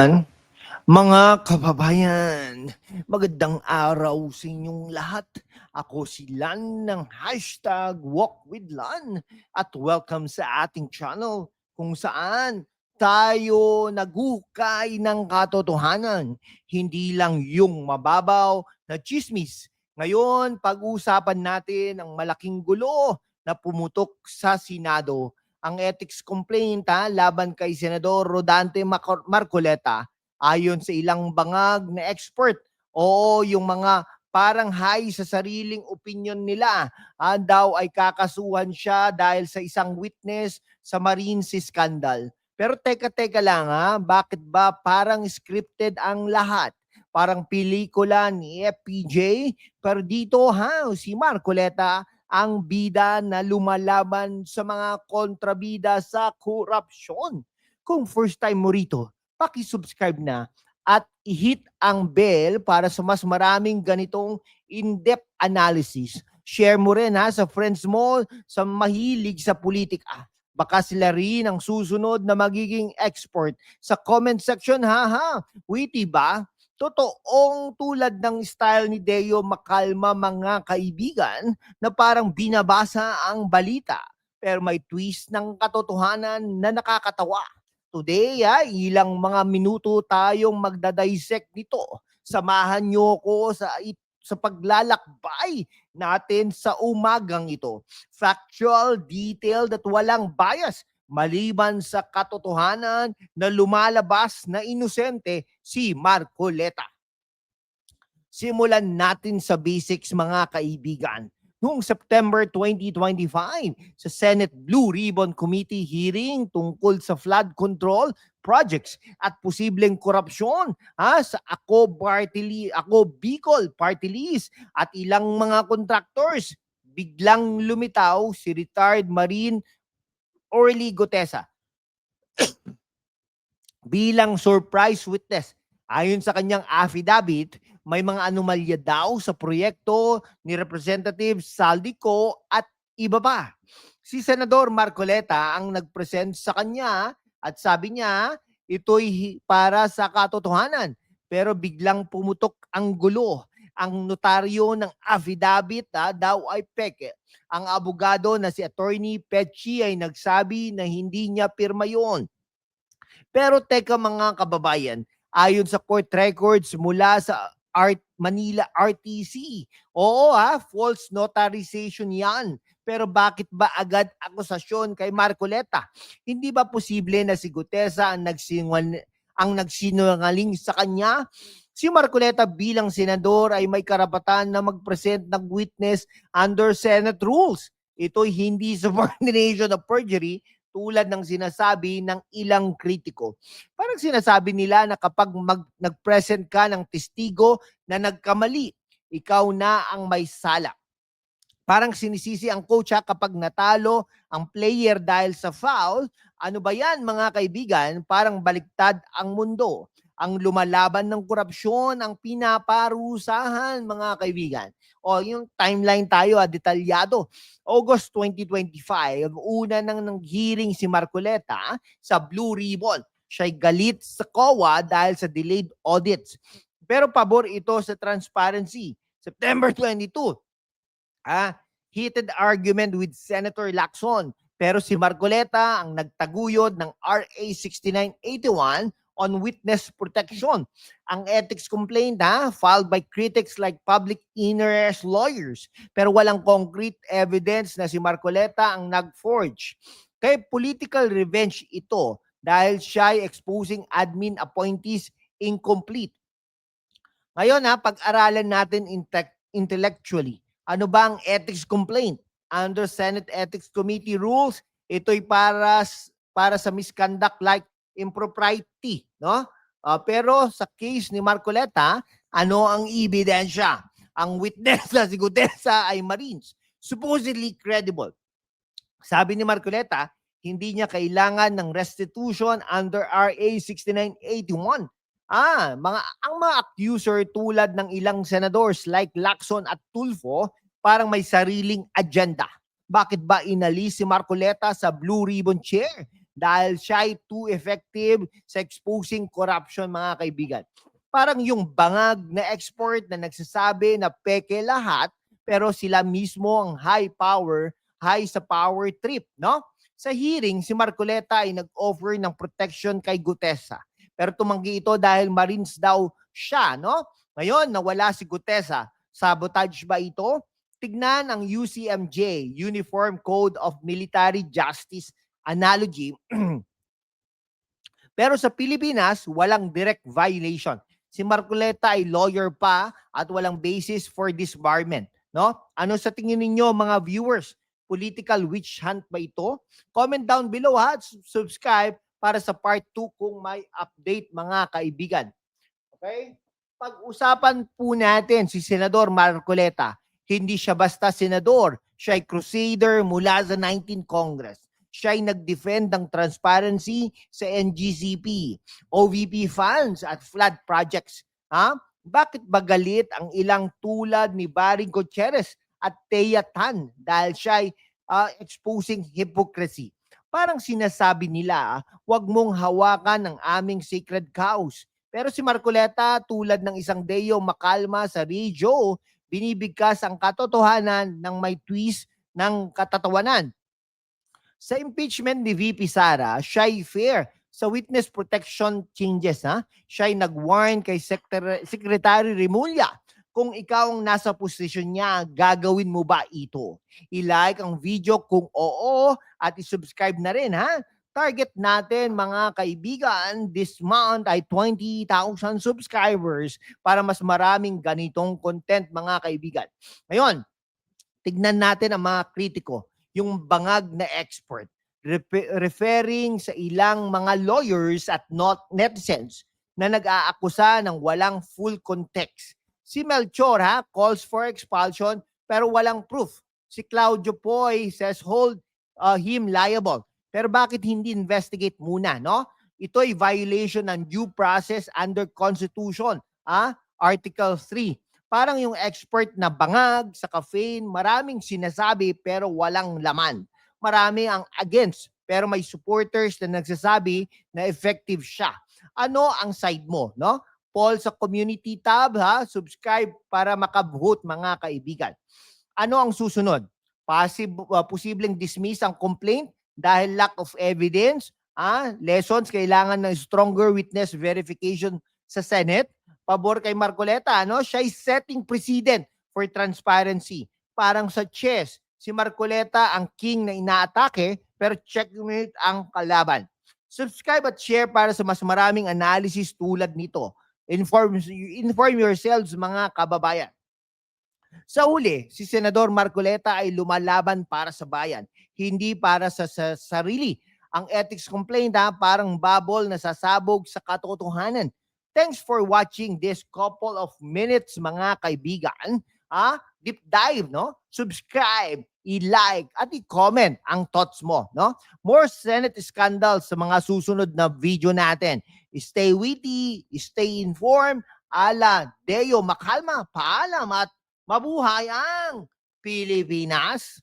An? Mga kababayan, magandang araw sa inyong lahat. Ako si Lan ng hashtag Walk with Lan at welcome sa ating channel kung saan tayo nagukay ng katotohanan, hindi lang yung mababaw na chismis. Ngayon, pag-uusapan natin ang malaking gulo na pumutok sa Senado ang ethics complaint ha, laban kay Senador Rodante Marcoleta ayon sa ilang bangag na expert. Oo, yung mga parang high sa sariling opinion nila ah, daw ay kakasuhan siya dahil sa isang witness sa Marines scandal. Pero teka-teka lang ha, bakit ba parang scripted ang lahat? Parang pelikula ni FPJ, pero dito ha, si Marcoleta ang bida na lumalaban sa mga kontrabida sa korupsyon. Kung first time mo rito, paki-subscribe na at i-hit ang bell para sa mas maraming ganitong in-depth analysis. Share mo rin ha sa friends mo sa mahilig sa politika. Baka sila rin ang susunod na magiging expert. Sa comment section, ha ha, witty ba? Totoong tulad ng style ni Deo makalma mga kaibigan na parang binabasa ang balita pero may twist ng katotohanan na nakakatawa. Today, ah, ilang mga minuto tayong magdadissect nito. Samahan niyo ko sa sa paglalakbay natin sa umagang ito. Factual, detailed at walang bias maliban sa katotohanan na lumalabas na inosente si Marcoleta. Simulan natin sa basics mga kaibigan. Noong September 2025 sa Senate Blue Ribbon Committee hearing tungkol sa flood control projects at posibleng korupsyon ha, sa Ako Party Li- Ako Bicol Party List at ilang mga contractors biglang lumitaw si retired Marine Orly Gutesa bilang surprise witness. Ayon sa kanyang affidavit, may mga anomalya daw sa proyekto ni Representative Saldico at iba pa. Si Senador Marcoleta ang nag-present sa kanya at sabi niya ito'y para sa katotohanan. Pero biglang pumutok ang gulo. Ang notaryo ng affidavit ah, daw ay peke. Ang abogado na si Attorney Petchi ay nagsabi na hindi niya pirma yun. Pero teka mga kababayan, ayon sa court records mula sa Art Manila RTC. Oo ha, false notarization yan. Pero bakit ba agad akusasyon kay Marcoleta? Hindi ba posible na si Gutesa ang nagsinungaling, ang nagsinungaling sa kanya? Si Marcoleta bilang senador ay may karapatan na mag-present ng witness under Senate rules. Ito'y hindi subordination of perjury tulad ng sinasabi ng ilang kritiko. Parang sinasabi nila na kapag mag, nag-present ka ng testigo na nagkamali, ikaw na ang may sala. Parang sinisisi ang coach ha, kapag natalo ang player dahil sa foul. Ano ba yan mga kaibigan? Parang baliktad ang mundo. Ang lumalaban ng korupsyon, ang pinaparusahan mga kaibigan. O yung timeline tayo, ah, detalyado. August 2025, una nang nang hearing si Marcoleta sa Blue Ribbon. Siya'y galit sa COA dahil sa delayed audits. Pero pabor ito sa transparency. September 22, ah, heated argument with Senator Lacson. Pero si Marcoleta ang nagtaguyod ng RA 6981 on witness protection. Ang ethics complaint ha, filed by critics like public interest lawyers. Pero walang concrete evidence na si Marcoleta ang nag-forge. Kaya political revenge ito dahil siya exposing admin appointees incomplete. Ngayon ha, pag-aralan natin inte- intellectually. Ano ba ang ethics complaint? Under Senate Ethics Committee rules, ito'y para para sa misconduct like impropriety, no? Ah, pero sa case ni Marcoleta, ano ang ebidensya? Ang witness na si Gutesa ay Marines, supposedly credible. Sabi ni Marcoleta, hindi niya kailangan ng restitution under RA 6981. Ah, mga ang mga accuser tulad ng ilang senadors like Lacson at Tulfo parang may sariling agenda. Bakit ba inalis si Marcoleta sa Blue Ribbon Chair? Dahil siya ay too effective sa exposing corruption mga kaibigan. Parang yung bangag na export na nagsasabi na peke lahat pero sila mismo ang high power, high sa power trip, no? Sa hearing, si Marcoleta ay nag-offer ng protection kay Gutesa. Pero tumanggi ito dahil Marines daw siya, no? Ngayon, nawala si Gutesa. Sabotage ba ito? Tignan ang UCMJ, Uniform Code of Military Justice Analogy. Pero sa Pilipinas, walang direct violation. Si Marcoleta ay lawyer pa at walang basis for disbarment. No? Ano sa tingin ninyo mga viewers? Political witch hunt ba ito? Comment down below ha subscribe para sa part 2 kung may update mga kaibigan. Okay? Pag-usapan po natin si Senador Marcoleta. Hindi siya basta senador. Siya ay crusader mula sa 19 Congress. Siya ay nag-defend ng transparency sa NGCP, OVP funds at flood projects. Ha? Bakit ba galit ang ilang tulad ni Barry Gutierrez at Thea Tan dahil siya ay ah, exposing hypocrisy? Parang sinasabi nila, ah, wag mong hawakan ang aming sacred cows. Pero si Marcoleta, tulad ng isang Deo makalma sa radyo, binibigkas ang katotohanan ng may twist ng katatawanan. Sa impeachment ni VP Sara, siya ay fair sa witness protection changes. Ha? Siya ay nag-warn kay Secretary, Secretary Remulla kung ikaw ang nasa posisyon niya, gagawin mo ba ito? I-like ang video kung oo at i-subscribe na rin ha. Target natin mga kaibigan this month ay 20,000 subscribers para mas maraming ganitong content mga kaibigan. Ngayon, tignan natin ang mga kritiko, yung bangag na expert refe- referring sa ilang mga lawyers at not netizens na nag-aakusa ng walang full context. Si Melchor ha, calls for expulsion pero walang proof. Si Claudio Poy says hold uh, him liable. Pero bakit hindi investigate muna, no? Ito ay violation ng due process under Constitution, ah, Article 3. Parang yung expert na bangag sa caffeine, maraming sinasabi pero walang laman. Marami ang against pero may supporters na nagsasabi na effective siya. Ano ang side mo, no? Paul sa community tab ha, subscribe para makabuhot mga kaibigan. Ano ang susunod? Possible, uh, posibleng dismiss ang complaint dahil lack of evidence, ah, lessons kailangan ng stronger witness verification sa Senate. Pabor kay Marcoleta, ano? Siya ay setting precedent for transparency. Parang sa chess, si Marcoleta ang king na inaatake pero checkmate ang kalaban. Subscribe at share para sa mas maraming analysis tulad nito. Inform, inform yourselves mga kababayan. Sa huli, si Senador Marcoleta ay lumalaban para sa bayan, hindi para sa, sa sarili. Ang ethics complaint ha, parang bubble na sasabog sa katotohanan. Thanks for watching this couple of minutes mga kaibigan. Ha? Deep dive, no? Subscribe, i-like, at i-comment ang thoughts mo, no? More Senate scandals sa mga susunod na video natin. Stay witty, stay informed, ala Deo Makalma, paalam at mabuhay ang Pilipinas.